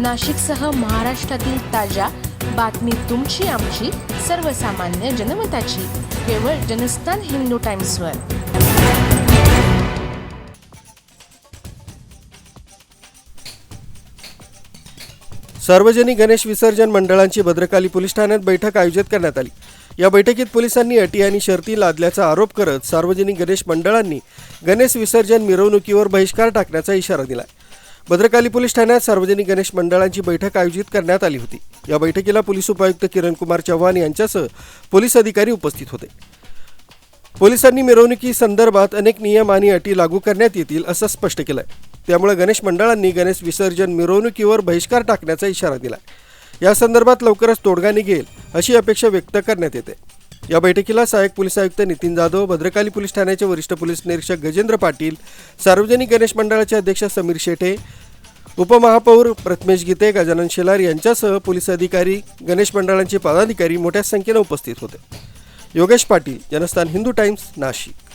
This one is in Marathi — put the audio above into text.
नाशिकसह महाराष्ट्रातील ताज्या बातमी तुमची आमची सर्वसामान्य जनमताची. केवळ जनस्थान हिंदू टाइम्सवर. सार्वजनिक गणेश विसर्जन मंडळांची भद्रकाली पोलीस ठाण्यात बैठक आयोजित करण्यात आली. या बैठकीत पोलिसांनी अटी आणि शर्ती लादल्याचा आरोप करत सार्वजनिक गणेश मंडळांनी गणेश विसर्जन मिरवणुकीवर बहिष्कार टाकण्याचा इशारा दिला भद्रकाली पोलीस ठाण्यात सार्वजनिक गणेश मंडळांची बैठक आयोजित करण्यात आली होती. या बैठकीला पोलीस उपायुक्त किरण कुमार चव्हाण यांच्यासह पोलीस अधिकारी उपस्थित होते. पोलिसांनी मिरवणुकी संदर्भात अनेक नियम आणि अटी लागू करण्यात येतील असं स्पष्ट केलंय. त्यामुळे गणेश मंडळांनी गणेश विसर्जन मिरवणुकीवर बहिष्कार टाकण्याचा इशारा दिला या संदर्भात लवकरच तोडगा निघेल अशी अपेक्षा व्यक्त करण्यात येते. या बैठकीला सहाय्यक पोलीस आयुक्त नितीन जाधव भद्रकाली पोलीस ठाण्याचे वरिष्ठ पोलीस निरीक्षक गजेंद्र पाटील सार्वजनिक गणेश मंडळाचे अध्यक्ष समीर शेटे उपमहापौर प्रथमेश गीते गजानन शेलार यांच्यासह पोलीस अधिकारी गणेश मंडळांचे पदाधिकारी मोठ्या संख्येनं उपस्थित होते. योगेश पाटील जनस्थान हिंदू टाइम्स नाशिक.